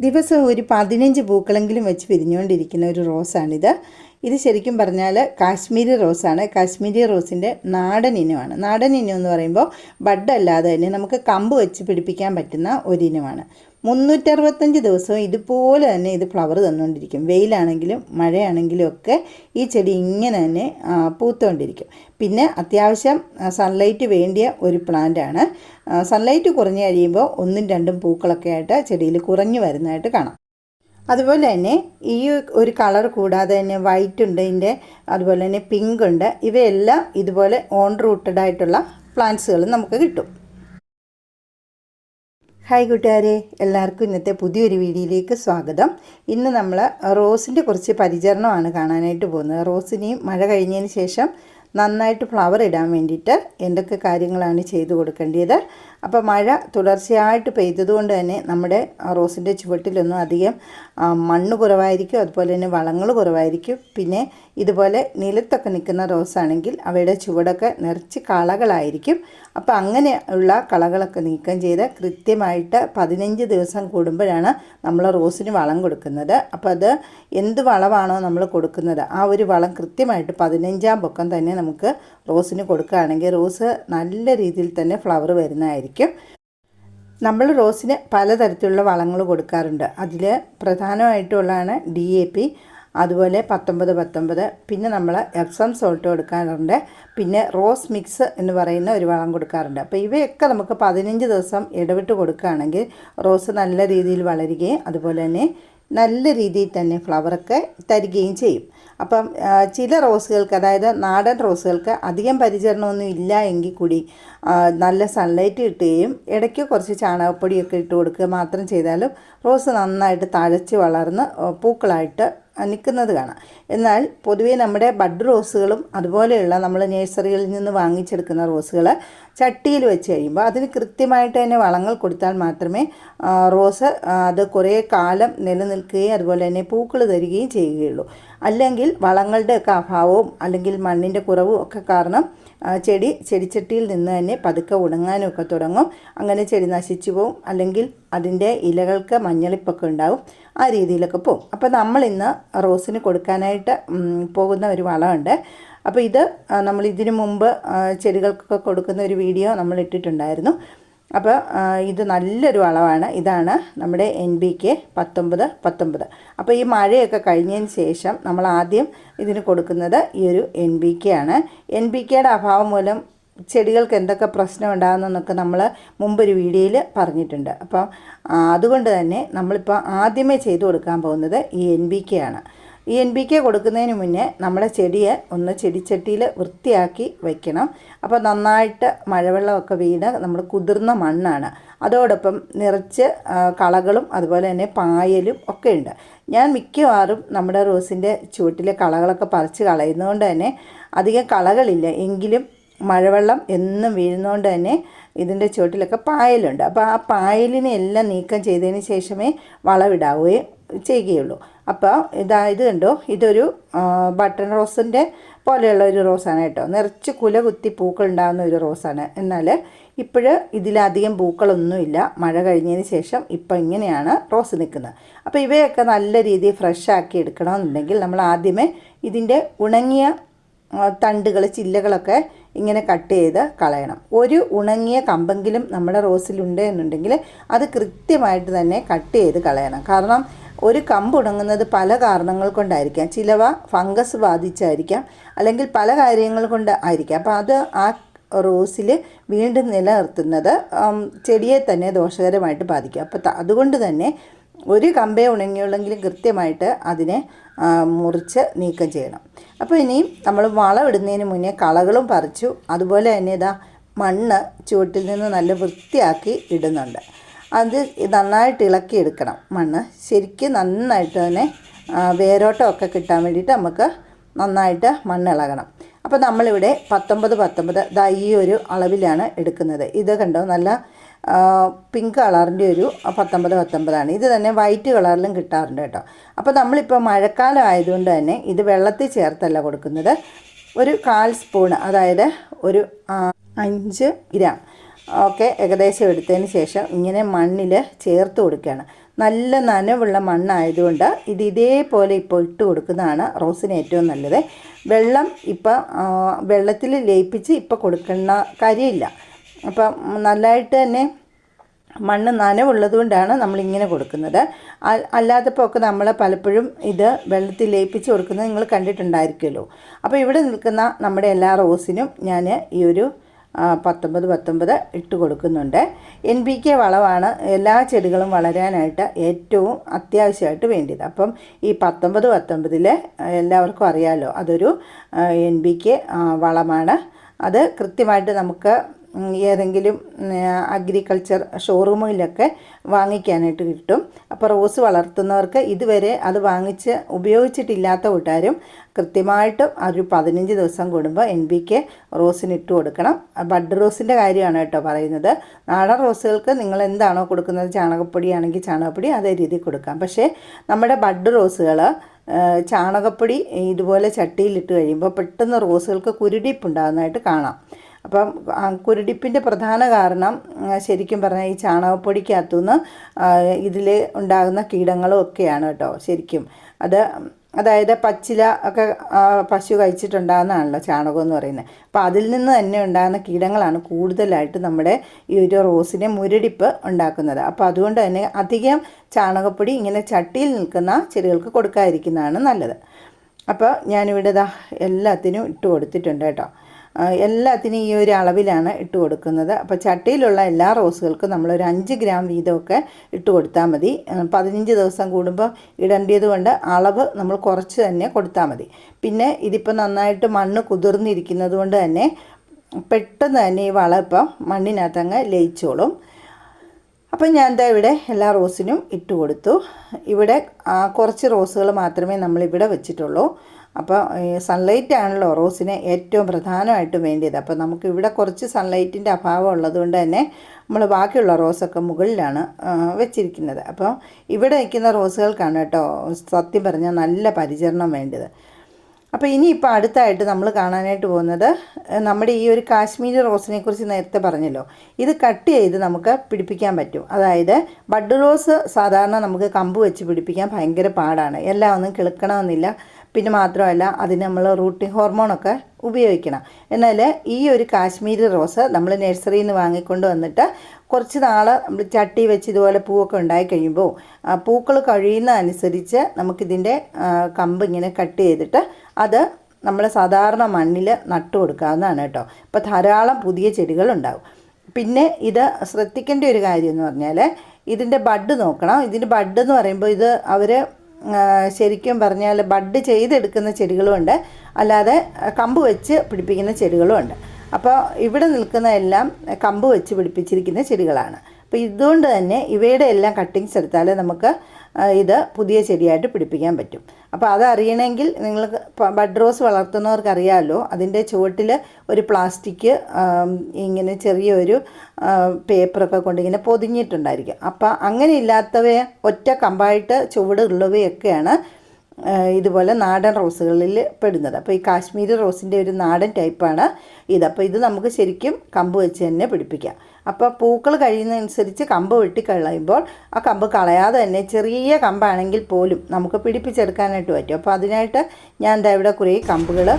ദിവസം ഒരു പതിനഞ്ച് പൂക്കളെങ്കിലും വെച്ച് വിരിഞ്ഞുകൊണ്ടിരിക്കുന്ന ഒരു റോസാണിത്. ഇത് ശരിക്കും പറഞ്ഞാൽ കാശ്മീരി റോസാണ്. കാശ്മീരി റോസിന്റെ നാടൻ ഇനമാണ്. നാടൻ ഇനം എന്ന് പറയുമ്പോൾ ബഡ് അല്ലാതെ തന്നെ നമുക്ക് കമ്പ് വെച്ച് പിടിപ്പിക്കാൻ പറ്റുന്ന ഒരു ഇനമാണ്. മുന്നൂറ്ററുപത്തഞ്ച് ദിവസവും ഇതുപോലെ തന്നെ ഇത് ഫ്ലവർ തന്നുകൊണ്ടിരിക്കും. വെയിലാണെങ്കിലും മഴയാണെങ്കിലും ഒക്കെ ഈ ചെടി ഇങ്ങനെ തന്നെ പൂത്തുകൊണ്ടിരിക്കും. പിന്നെ അത്യാവശ്യം സൺലൈറ്റ് വേണ്ടിയ ഒരു പ്ലാന്റാണ് സൺലൈറ്റ് കുറഞ്ഞു കഴിയുമ്പോൾ ഒന്നും രണ്ടും പൂക്കളൊക്കെ ആയിട്ട് ചെടിയിൽ കുറഞ്ഞു വരുന്നതായിട്ട് കാണാം. അതുപോലെ തന്നെ ഈ ഒരു കളർ കൂടാതെ തന്നെ വൈറ്റ് ഉണ്ട് ഇതിന്റെ അതുപോലെ തന്നെ പിങ്ക് ഉണ്ട്. ഇവയെല്ലാം ഇതുപോലെ ഓൺ റൂട്ടഡ് ആയിട്ടുള്ള പ്ലാന്റ്സുകൾ നമുക്ക് കിട്ടും. ഹായ് കൂട്ടുകാരെ എല്ലാവർക്കും ഇന്നത്തെ പുതിയൊരു വീഡിയോയിലേക്ക് സ്വാഗതം. ഇന്ന് നമ്മൾ റോസിന്റെ കുറച്ച് പരിചരണമാണ് കാണാനായിട്ട് പോകുന്നത്. റോസിനെയും മഴ കഴിഞ്ഞതിന് ശേഷം നന്നായിട്ട് ഫ്ലവർ ഇടാൻ വേണ്ടിയിട്ട് എന്തൊക്കെ കാര്യങ്ങളാണ് ചെയ്തു കൊടുക്കേണ്ടത് അപ്പോൾ മഴ തുടർച്ചയായിട്ട് പെയ്തതുകൊണ്ട് തന്നെ നമ്മുടെ റോസിന്റെ ചുവട്ടിലൊന്നും അധികം മണ്ണ് കുറവായിരിക്കും. അതുപോലെ തന്നെ വളങ്ങൾ കുറവായിരിക്കും. പിന്നെ ഇതുപോലെ നിലത്തൊക്കെ നിൽക്കുന്ന റോസാണെങ്കിൽ അവയുടെ ചുവടൊക്കെ നിറച്ച് കളകളായിരിക്കും. അപ്പോൾ അങ്ങനെയുള്ള കളകളൊക്കെ നീക്കം ചെയ്ത് കൃത്യമായിട്ട് പതിനഞ്ച് ദിവസം കൂടുമ്പോഴാണ് നമ്മൾ റോസിന് വളം കൊടുക്കുന്നത്. അപ്പോൾ അത് എന്ത് വളമാണോ നമ്മൾ കൊടുക്കുന്നത്. ആ ഒരു വളം കൃത്യമായിട്ട് പതിനഞ്ചാം പൊക്കം തന്നെ നമുക്ക് റോസിന് കൊടുക്കുകയാണെങ്കിൽ റോസ് നല്ല രീതിയിൽ തന്നെ ഫ്ലവർ വരുന്നതായിരിക്കും. നമ്മൾ റോസിന് പലതരത്തിലുള്ള വളങ്ങൾ കൊടുക്കാറുണ്ട്. അതിൽ പ്രധാനമായിട്ടുള്ളതാണ് ഡി എ പി അതുപോലെ പത്തൊമ്പത് പത്തൊമ്പത് പിന്നെ നമ്മൾ എക്സം സോൾട്ട് കൊടുക്കാറുണ്ട്. പിന്നെ റോസ് മിക്സ് എന്ന് പറയുന്ന ഒരു വളം കൊടുക്കാറുണ്ട്. അപ്പോൾ ഇവയൊക്കെ നമുക്ക് പതിനഞ്ച് ദിവസം ഇടവിട്ട് കൊടുക്കുകയാണെങ്കിൽ റോസ് നല്ല രീതിയിൽ വളരുകയും അതുപോലെ തന്നെ നല്ല രീതിയിൽ തന്നെ ഫ്ലവറൊക്കെ തരികയും ചെയ്യും. അപ്പം ചില റോസുകൾക്ക് അതായത് നാടൻ റോസുകൾക്ക് അധികം പരിചരണമൊന്നും ഇല്ല എങ്കിൽ കൂടി നല്ല സൺലൈറ്റ് കിട്ടുകയും ഇടയ്ക്ക് കുറച്ച് ചാണകപ്പൊടിയൊക്കെ ഇട്ട് കൊടുക്കുക മാത്രം ചെയ്താലും റോസ് നന്നായിട്ട് തഴച്ച് വളർന്ന് പൂക്കളായിട്ട് നിൽക്കുന്നത് കാണാം. എന്നാൽ പൊതുവേ നമ്മുടെ ബഡ് റോസുകളും അതുപോലെയുള്ള നമ്മൾ നേഴ്സറികളിൽ നിന്ന് വാങ്ങിച്ചെടുക്കുന്ന റോസുകൾ ചട്ടിയിൽ വെച്ച് കഴിയുമ്പോൾ അതിന് കൃത്യമായിട്ട് തന്നെ വളങ്ങൾ കൊടുത്താൽ മാത്രമേ റോസ് അത് കുറേ കാലം നിലനിൽക്കുകയും അതുപോലെ തന്നെ പൂക്കൾ തരികയും ചെയ്യുകയുള്ളൂ. അല്ലെങ്കിൽ വളങ്ങളുടെയൊക്കെ അഭാവവും അല്ലെങ്കിൽ മണ്ണിന്റെ കുറവും ഒക്കെ കാരണം ചെടി ചെടിച്ചട്ടിയിൽ നിന്ന് തന്നെ പതുക്കെ ഉണങ്ങാനൊക്കെ തുടങ്ങും. അങ്ങനെ ചെടി നശിച്ചു പോവും. അല്ലെങ്കിൽ അതിന്റെ ഇലകൾക്ക് മഞ്ഞളിപ്പൊക്കെ ഉണ്ടാവും. ആ രീതിയിലൊക്കെ പോകും അപ്പോൾ നമ്മൾ ഇന്ന് റോസിന് കൊടുക്കാനായിട്ട് പോകുന്ന ഒരു വളമുണ്ട്. അപ്പോൾ ഇത് നമ്മൾ ഇതിനു മുമ്പ് ചെടികൾക്കൊക്കെ കൊടുക്കുന്ന ഒരു വീഡിയോ നമ്മൾ ഇട്ടിട്ടുണ്ടായിരുന്നു. അപ്പോൾ ഇത് നല്ലൊരു വളമാണ് ഇതാണ് നമ്മുടെ എൻ ബി കെ പത്തൊമ്പത് പത്തൊമ്പത്. അപ്പോൾ ഈ മഴയൊക്കെ കഴിഞ്ഞതിന് ശേഷം നമ്മൾ ആദ്യം ഇതിന് കൊടുക്കുന്നത് ഈ ഒരു എൻ ബി കെ ആണ്. എൻ ബി കെയുടെ അഭാവം മൂലം ചെടികൾക്ക് എന്തൊക്കെ പ്രശ്നം ഉണ്ടാകുന്നതെന്നൊക്കെ നമ്മൾ മുമ്പൊരു വീഡിയോയിൽ പറഞ്ഞിട്ടുണ്ട്. അപ്പം അതുകൊണ്ട് തന്നെ നമ്മളിപ്പോൾ ആദ്യമേ ചെയ്തു കൊടുക്കാൻ പോകുന്നത് ഈ എൻ ബി കെ ആണ്. ഈ എൻ പി കെ കൊടുക്കുന്നതിന് മുന്നേ നമ്മുടെ ചെടിയെ ഒന്ന് ചെടിച്ചട്ടിയിൽ വൃത്തിയാക്കി വയ്ക്കണം അപ്പോൾ നന്നായിട്ട് മഴവെള്ളമൊക്കെ വീണ് നമ്മൾ കുതിർന്ന മണ്ണാണ്. അതോടൊപ്പം നിറച്ച് കളകളും അതുപോലെ തന്നെ പായലും ഒക്കെ ഉണ്ട്. ഞാൻ മിക്കവാറും നമ്മുടെ റോസിന്റെ ചുവട്ടിലെ കളകളൊക്കെ പറിച്ച് കളയുന്നതുകൊണ്ട് തന്നെ അധികം കളകളില്ല. എങ്കിലും മഴവെള്ളം എന്നും വീഴുന്നതുകൊണ്ട് തന്നെ ഇതിന്റെ ചുവട്ടിലൊക്കെ പായലുണ്ട്. അപ്പോൾ ആ പായലിനെ എല്ലാം നീക്കം ചെയ്തതിന് ശേഷമേ വളവിടാവുകയും ചെയ്യുകയുള്ളൂ. അപ്പോൾ ഇതായത് കണ്ടോ? ഇതൊരു ബട്ടൺ റോസിന്റെ പോലെയുള്ള ഒരു റോസാണ് കേട്ടോ. നിറച്ച് കുല കുത്തി പൂക്കൾ ഉണ്ടാകുന്ന ഒരു റോസാണ്. എന്നാൽ ഇപ്പോൾ ഇതിലധികം പൂക്കളൊന്നുമില്ല. മഴ കഴിഞ്ഞതിന് ശേഷം ഇപ്പം ഇങ്ങനെയാണ് റോസ് നിൽക്കുന്നത്. അപ്പോൾ ഇവയൊക്കെ നല്ല രീതിയിൽ ഫ്രഷ് ആക്കി എടുക്കണമെന്നുണ്ടെങ്കിൽ നമ്മൾ ആദ്യമേ ഇതിന്റെ ഉണങ്ങിയ തണ്ടുകൾ ചില്ലകളൊക്കെ ഇങ്ങനെ കട്ട് ചെയ്ത് കളയണം. ഒരു ഉണങ്ങിയ കമ്പെങ്കിലും നമ്മുടെ റോസിലുണ്ട് എന്നുണ്ടെങ്കിൽ അത് കൃത്യമായിട്ട് തന്നെ കട്ട് ചെയ്ത് കളയണം. കാരണം ഒരു കമ്പ് ഉണങ്ങുന്നത് പല കാരണങ്ങൾ കൊണ്ടായിരിക്കാം. ചിലവ ഫംഗസ് ബാധിച്ചായിരിക്കാം. അല്ലെങ്കിൽ പല കാര്യങ്ങൾ കൊണ്ട് ആയിരിക്കാം. അപ്പോൾ അത് ആ റോസിൽ വീണ്ടും നിലനിർത്തുന്നത് ചെടിയെ തന്നെ ദോഷകരമായിട്ട് ബാധിക്കും. അപ്പോൾ അതുകൊണ്ട് തന്നെ ഒരു കമ്പേ ഉണങ്ങിയുള്ളെങ്കിലും കൃത്യമായിട്ട് അതിനെ മുറിച്ച് നീക്കം ചെയ്യണം. അപ്പോൾ ഇനിയും നമ്മൾ വളമിടുന്നതിന് മുന്നേ കളകളും പറിച്ചു. അതുപോലെ തന്നെ ഇതാ മണ്ണ് ചുവട്ടിൽ നിന്ന് നല്ല വൃത്തിയാക്കി ഇടുന്നുണ്ട്. അത് നന്നായിട്ട് ഇളക്കി എടുക്കണം. മണ്ണ് ശരിക്കും നന്നായിട്ട് തന്നെ വേരോട്ടമൊക്കെ കിട്ടാൻ വേണ്ടിയിട്ട് നമുക്ക് നന്നായിട്ട് മണ്ണ് ഇളകണം. അപ്പോൾ നമ്മളിവിടെ പത്തൊമ്പത് പത്തൊമ്പത് ദാ ഈ ഒരു അളവിലാണ് എടുക്കുന്നത്. ഇത് കണ്ടോ നല്ല പിങ്ക് കളറിന്റെ ഒരു പത്തൊമ്പത് പത്തൊമ്പതാണ്. ഇത് തന്നെ വൈറ്റ് കളറിലും കിട്ടാറുണ്ട് കേട്ടോ. അപ്പോൾ നമ്മളിപ്പോൾ മഴക്കാലം ആയതുകൊണ്ട് തന്നെ ഇത് വെള്ളത്തിൽ ചേർത്തല്ല കൊടുക്കുന്നത്. ഒരു കാൽ സ്പൂൺ അതായത് ഒരു അഞ്ച് ഗ്രാം. ഒക്കെ ഏകദേശം എടുത്തതിന് ശേഷം ഇങ്ങനെ മണ്ണിൽ ചേർത്ത് കൊടുക്കുകയാണ്. നല്ല നനവുള്ള മണ്ണായതുകൊണ്ട് ഇത് ഇതേപോലെ ഇപ്പോൾ ഇട്ട് കൊടുക്കുന്നതാണ് റോസിന് ഏറ്റവും നല്ലത്. വെള്ളം ഇപ്പം വെള്ളത്തിൽ ലയിപ്പിച്ച് ഇപ്പോൾ കൊടുക്കുന്ന കാര്യമില്ല. അപ്പം നല്ലതായിട്ട് തന്നെ മണ്ണ് നനവുള്ളത് കൊണ്ടാണ് നമ്മളിങ്ങനെ കൊടുക്കുന്നത്. അല്ലാത്തപ്പോൾ ഒക്കെ നമ്മൾ പലപ്പോഴും ഇത് വെള്ളത്തിൽ ലയിപ്പിച്ച് കൊടുക്കുന്നത് നിങ്ങൾ കണ്ടിട്ടുണ്ടായിരിക്കുമല്ലോ. അപ്പോൾ ഇവിടെ നിൽക്കുന്ന നമ്മുടെ എല്ലാ റോസിനും ഞാൻ ഈ ഒരു പത്തൊമ്പത് പത്തൊമ്പത് ഇട്ട് കൊടുക്കുന്നുണ്ട്. എൻ പി കെ വളമാണ് എല്ലാ ചെടികളും വളരാനായിട്ട് ഏറ്റവും അത്യാവശ്യമായിട്ട് വേണ്ടത് അപ്പം ഈ പത്തൊമ്പത് പത്തൊമ്പതിൽ എല്ലാവർക്കും അറിയാമല്ലോ അതൊരു എൻ പി കെ വളമാണ്. അത് കൃത്യമായിട്ട് നമുക്ക് ഏതെങ്കിലും അഗ്രികൾച്ചർ ഷോറൂമിലൊക്കെ വാങ്ങിക്കാനായിട്ട് കിട്ടും. അപ്പോൾ റോസ് വളർത്തുന്നവർക്ക് ഇതുവരെ അത് വാങ്ങിച്ച് ഉപയോഗിച്ചിട്ടില്ലാത്ത കൂട്ടാരും കൃത്യമായിട്ടും ഒരു പതിനഞ്ച് ദിവസം കൂടുമ്പോൾ എൻ ബി കെ റോസിന് ഇട്ട് കൊടുക്കണം. ബഡ് റോസിന്റെ കാര്യമാണ് കേട്ടോ പറയുന്നത്. നാടൻ റോസുകൾക്ക് നിങ്ങൾ എന്താണോ കൊടുക്കുന്നത്? ചാണകപ്പൊടിയാണെങ്കിൽ ചാണകപ്പൊടി അതേ രീതിയിൽ കൊടുക്കാം. പക്ഷേ നമ്മുടെ ബഡ് റോസുകൾ ചാണകപ്പൊടി ഇതുപോലെ ചട്ടിയിലിട്ട് കഴിയുമ്പോൾ പെട്ടെന്ന് റോസുകൾക്ക് കുരുടിപ്പുണ്ടാകുന്നതായിട്ട് കാണാം. അപ്പം കുരുടിപ്പിന്റെ പ്രധാന കാരണം ശരിക്കും പറഞ്ഞാൽ ഈ ചാണകപ്പൊടിക്കകത്തുനിന്ന് ഇതിൽ ഉണ്ടാകുന്ന കീടങ്ങളും ഒക്കെയാണ് കേട്ടോ ശരിക്കും. അത് അതായത് പച്ചില ഒക്കെ പശു കഴിച്ചിട്ടുണ്ടാകുന്നതാണല്ലോ ചാണകം എന്ന് പറയുന്നത്. അപ്പോൾ അതിൽ നിന്ന് തന്നെ ഉണ്ടാകുന്ന കീടങ്ങളാണ് കൂടുതലായിട്ട് നമ്മുടെ ഈ ഒരു റോസിനെ മുരടിപ്പ് ഉണ്ടാക്കുന്നത്. അപ്പോൾ അതുകൊണ്ട് തന്നെ അധികം ചാണകപ്പൊടി ഇങ്ങനെ ചട്ടിയിൽ നിൽക്കുന്ന ചെടികൾക്ക് കൊടുക്കാതിരിക്കുന്നതാണ് നല്ലത്. അപ്പോൾ ഞാനിവിടെ ഇതാ എല്ലാത്തിനും ഇട്ട് കൊടുത്തിട്ടുണ്ട് കേട്ടോ. എല്ലാത്തിനും ഈ ഒരു അളവിലാണ് ഇട്ട് കൊടുക്കുന്നത്. അപ്പോൾ ചട്ടിയിലുള്ള എല്ലാ റോസുകൾക്കും നമ്മളൊരു അഞ്ച് ഗ്രാം വീതമൊക്കെ ഇട്ട് കൊടുത്താൽ മതി. പതിനഞ്ച് ദിവസം കൂടുമ്പോൾ ഇടേണ്ടത് കൊണ്ട് അളവ് നമ്മൾ കുറച്ച് തന്നെ കൊടുത്താൽ മതി. പിന്നെ ഇതിപ്പോൾ നന്നായിട്ട് മണ്ണ് കുതിർന്നിരിക്കുന്നത് കൊണ്ട് തന്നെ പെട്ടെന്ന് തന്നെ ഈ വളം ഇപ്പം മണ്ണിനകത്തങ്ങ് ലയിച്ചോളും. അപ്പം ഞാൻ എന്താ ഇവിടെ എല്ലാ റോസിനും ഇട്ട് കൊടുത്തു. ഇവിടെ കുറച്ച് റോസുകൾ മാത്രമേ നമ്മളിവിടെ വെച്ചിട്ടുള്ളൂ. അപ്പോൾ സൺലൈറ്റ് ആണല്ലോ റോസിന് ഏറ്റവും പ്രധാനമായിട്ട് വേണ്ടിയത്. അപ്പോൾ നമുക്ക് ഇവിടെ കുറച്ച് സൺലൈറ്റിന്റെ അഭാവം ഉള്ളതുകൊണ്ട് തന്നെ നമ്മൾ ബാക്കിയുള്ള റോസൊക്കെ മുകളിലാണ് വെച്ചിരിക്കുന്നത്. അപ്പോൾ ഇവിടെ നിൽക്കുന്ന റോസുകൾക്കാണ് കേട്ടോ സത്യം പറഞ്ഞാൽ നല്ല പരിചരണം വേണ്ടത്. അപ്പോൾ ഇനിയിപ്പോൾ അടുത്തായിട്ട് നമ്മൾ കാണാനായിട്ട് പോകുന്നത് നമ്മുടെ ഈ ഒരു കാശ്മീരി റോസിനെ കുറിച്ച് നേരത്തെ പറഞ്ഞല്ലോ. ഇത് കട്ട് ചെയ്ത് നമുക്ക് പിടിപ്പിക്കാൻ പറ്റും. അതായത് ബഡ് റോസ് സാധാരണ നമുക്ക് കമ്പ് വെച്ച് പിടിപ്പിക്കാൻ ഭയങ്കര പാടാണ്. എല്ലാം ഒന്നും കിളുക്കണമെന്നില്ല. പിന്നെ മാത്രമല്ല അതിന് നമ്മൾ റൂട്ടിംഗ് ഹോർമോണൊക്കെ ഉപയോഗിക്കണം. എന്നാൽ ഈ ഒരു കാശ്മീരി റോസ് നമ്മൾ നഴ്സറിയിൽ നിന്ന് വാങ്ങിക്കൊണ്ട് വന്നിട്ട് കുറച്ച് നാൾ നമ്മൾ ചട്ടി വെച്ച് ഇതുപോലെ പൂവൊക്കെ ഉണ്ടായി കഴിയുമ്പോൾ പൂക്കൾ കഴിയുന്ന അനുസരിച്ച് നമുക്കിതിന്റെ കമ്പ് ഇങ്ങനെ കട്ട് ചെയ്തിട്ട് അത് നമ്മൾ സാധാരണ മണ്ണിൽ നട്ടു കൊടുക്കാവുന്നതാണ് കേട്ടോ. ഇപ്പോൾ ധാരാളം പുതിയ ചെടികളുണ്ടാവും. പിന്നെ ഇത് ശ്രദ്ധിക്കേണ്ട ഒരു കാര്യം എന്ന് പറഞ്ഞാൽ ഇതിന്റെ ബഡ് നോക്കണം. ഇതിന്റെ ബഡ് എന്ന് പറയുമ്പോൾ ഇത് അവർ ശരിക്കും പറഞ്ഞാൽ ബഡ് ചെയ്തെടുക്കുന്ന ചെടികളുമുണ്ട് അല്ലാതെ കമ്പ് വെച്ച് പിടിപ്പിക്കുന്ന ചെടികളുമുണ്ട് അപ്പോൾ ഇവിടെ നിൽക്കുന്ന എല്ലാം കമ്പ് വെച്ച് പിടിപ്പിച്ചിരിക്കുന്ന ചെടികളാണ്. അപ്പോൾ ഇതുകൊണ്ട് തന്നെ ഇവയുടെ എല്ലാം കട്ടിങ്സ് എടുത്താൽ നമുക്ക് ഇത് പുതിയ ചെടിയായിട്ട് പിടിപ്പിക്കാൻ പറ്റും. അപ്പോൾ അതറിയണമെങ്കിൽ നിങ്ങൾ ബഡ് റോസ് വളർത്തുന്നവർക്ക് അറിയാമല്ലോ അതിന്റെ ചുവട്ടിൽ ഒരു പ്ലാസ്റ്റിക് ഇങ്ങനെ ചെറിയൊരു പേപ്പറൊക്കെ കൊണ്ട് ഇങ്ങനെ പൊതിഞ്ഞിട്ടുണ്ടായിരിക്കും. അപ്പോൾ അങ്ങനെ ഇല്ലാത്തവയെ ഒറ്റ കമ്പായിട്ട് ചുവട് ഉള്ളവയൊക്കെയാണ് ആ, ഇതുപോലെ നാടൻ റോസുകളിൽ പെടുന്നത്. അപ്പോൾ ഈ കാശ്മീരി റോസിന്റെ ഒരു നാടൻ ടൈപ്പാണ് ഇത്. അപ്പോൾ ഇത് നമുക്ക് ശരിക്കും കമ്പ് വെച്ച് തന്നെ പിടിപ്പിക്കാം. അപ്പോൾ പൂക്കൾ കഴിയുന്നതനുസരിച്ച് കമ്പ് വെട്ടി കളയുമ്പോൾ ആ കമ്പ് കളയാതെ തന്നെ ചെറിയ കമ്പാണെങ്കിൽ പോലും നമുക്ക് പിടിപ്പിച്ചെടുക്കാനായിട്ട് പറ്റും. അപ്പോൾ അതിനായിട്ട് ഞാൻ എന്താ ഇവിടെ കുറേ കമ്പുകൾ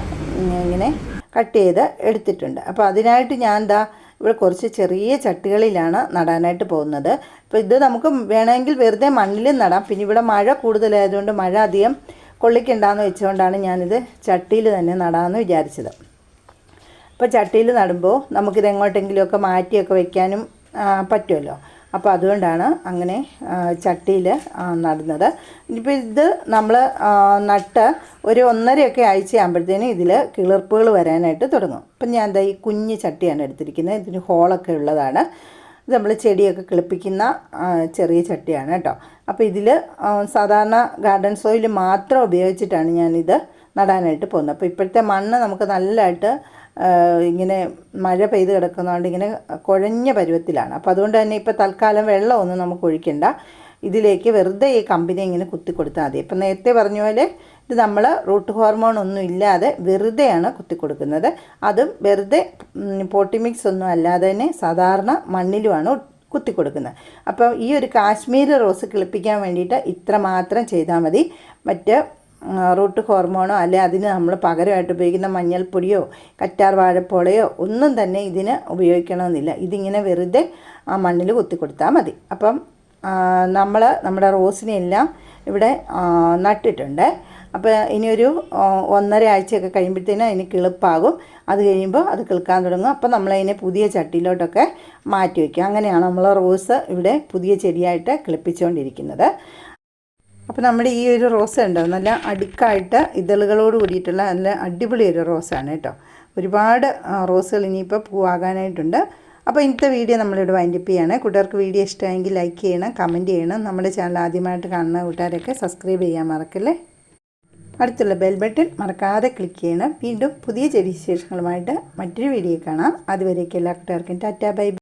ഇങ്ങനെ കട്ട് ചെയ്ത് എടുത്തിട്ടുണ്ട്. അപ്പോൾ അതിനായിട്ട് ഞാൻ ദാ ഇവിടെ കുറച്ച് ചെറിയ ചട്ടികളിലാണ് നടാനായിട്ട് പോകുന്നത്. അപ്പോൾ ഇത് നമുക്ക് വേണമെങ്കിൽ വെറുതെ മണ്ണിലും നടാം. പിന്നെ ഇവിടെ മഴ കൂടുതലായതുകൊണ്ട് മഴ അധികം കൊള്ളിക്കണ്ടെന്ന് വെച്ചുകൊണ്ടാണ് ഞാനിത് ചട്ടിയിൽ തന്നെ നടാമെന്ന് വിചാരിച്ചത്. അപ്പോൾ ചട്ടിയിൽ നടുമ്പോൾ നമുക്കിത് എങ്ങോട്ടെങ്കിലുമൊക്കെ മാറ്റിയൊക്കെ വെക്കാനും പറ്റുമല്ലോ. അപ്പോൾ അതുകൊണ്ടാണ് അങ്ങനെ ചട്ടിയിൽ നടുന്നത്. ഇനിയിപ്പോൾ ഇത് നമ്മൾ നട്ട് ഒരു ഒന്നരയൊക്കെ ആഴ്ച ആകുമ്പോഴത്തേനും ഇതിൽ കിളിർപ്പുകൾ വരാനായിട്ട് തുടങ്ങും. അപ്പം ഞാൻ എന്താ ഈ കുഞ്ഞ് ചട്ടിയാണ് എടുത്തിരിക്കുന്നത്. ഇതിന് ഹോളൊക്കെ ഉള്ളതാണ്. ഇത് നമ്മൾ ചെടിയൊക്കെ കിളിപ്പിക്കുന്ന ചെറിയ ചട്ടിയാണ് കേട്ടോ. അപ്പോൾ ഇതിൽ സാധാരണ ഗാർഡൻ സോയിൽ മാത്രം ഉപയോഗിച്ചിട്ടാണ് ഞാനിത് നടാനായിട്ട് പോകുന്നത്. അപ്പോൾ ഇപ്പോഴത്തെ മണ്ണ് നമുക്ക് നല്ലതായിട്ട് ഇങ്ങനെ മഴ പെയ്ത് കിടക്കുന്നതുകൊണ്ട് ഇങ്ങനെ കുഴഞ്ഞ പരുവത്തിലാണ്. അപ്പോൾ അതുകൊണ്ട് തന്നെ ഇപ്പോൾ തൽക്കാലം വെള്ളമൊന്നും നമുക്ക് ഒഴിക്കണ്ട. ഇതിലേക്ക് വെറുതെ ഈ കമ്പിനെ ഇങ്ങനെ കുത്തി കൊടുത്താൽ മതി. ഇപ്പം നേരത്തെ പറഞ്ഞ പോലെ ഇത് നമ്മൾ റൂട്ട് ഹോർമോൺ ഒന്നും ഇല്ലാതെ വെറുതെയാണ് കുത്തി കൊടുക്കുന്നത് അതും വെറുതെ പോട്ടിമിക്സ് ഒന്നും അല്ലാതെ തന്നെ സാധാരണ മണ്ണിലുമാണ് കുത്തി കൊടുക്കുന്നത് അപ്പോൾ ഈ ഒരു കാശ്മീരി റോസ് കിളിപ്പിക്കാൻ വേണ്ടിയിട്ട് ഇത്ര മാത്രം ചെയ്താൽ മതി. മറ്റ് റൂട്ട് ഹോർമോണോ അല്ലെ അതിന് നമ്മൾ പകരമായിട്ട് ഉപയോഗിക്കുന്ന മഞ്ഞൾപ്പൊടിയോ കറ്റാർ വാഴപ്പോളയോ ഒന്നും തന്നെ ഇതിന് ഉപയോഗിക്കണമെന്നില്ല. ഇതിങ്ങനെ വെറുതെ ആ മണ്ണിൽ കുത്തി കൊടുത്താൽ മതി. അപ്പം നമ്മൾ നമ്മുടെ റോസിനെല്ലാം ഇവിടെ നട്ടിട്ടുണ്ട്. അപ്പോൾ ഇനിയൊരു ഒന്നര ആഴ്ചയൊക്കെ കഴിയുമ്പോഴത്തേനും അതിന് കിളിപ്പാകും. അത് കഴിയുമ്പോൾ അത് കിളിക്കാൻ തുടങ്ങും. അപ്പോൾ നമ്മളതിനെ പുതിയ ചട്ടിയിലോട്ടൊക്കെ മാറ്റി വയ്ക്കും. അങ്ങനെയാണ് നമ്മൾ റോസ് ഇവിടെ പുതിയ ചെടിയായിട്ട് കിളിപ്പിച്ചുകൊണ്ടിരിക്കുന്നത്. അപ്പോൾ നമ്മുടെ ഈ ഒരു റോസ് ഉണ്ടോ നല്ല അടുക്കായിട്ട് ഇതളുകളോട് കൂടിയിട്ടുള്ള നല്ല അടിപൊളി ഒരു റോസാണ് കേട്ടോ. ഒരുപാട് റോസുകൾ ഇനിയിപ്പോൾ പൂവാകാനായിട്ടുണ്ട്. അപ്പോൾ ഇന്നത്തെ വീഡിയോ നമ്മളിവിടെ വൈൻഡപ്പ് ചെയ്യാണ്. കൂട്ടുകാർക്ക് വീഡിയോ ഇഷ്ടമായെങ്കിൽ ലൈക്ക് ചെയ്യണം കമന്റ് ചെയ്യണം. നമ്മുടെ ചാനൽ ആദ്യമായിട്ട് കാണുന്ന കൂട്ടുകാരൊക്കെ സബ്സ്ക്രൈബ് ചെയ്യാൻ മറക്കല്ലേ? അടുത്തുള്ള ബെൽ ബട്ടൺ മറക്കാതെ ക്ലിക്ക് ചെയ്യണം. വീണ്ടും പുതിയ ചെടി വിശേഷങ്ങളുമായിട്ട് മറ്റൊരു വീഡിയോ കാണാം. അതുവരേക്കും എല്ലാ കൂട്ടുകാർക്കും ടാറ്റാ ബൈ.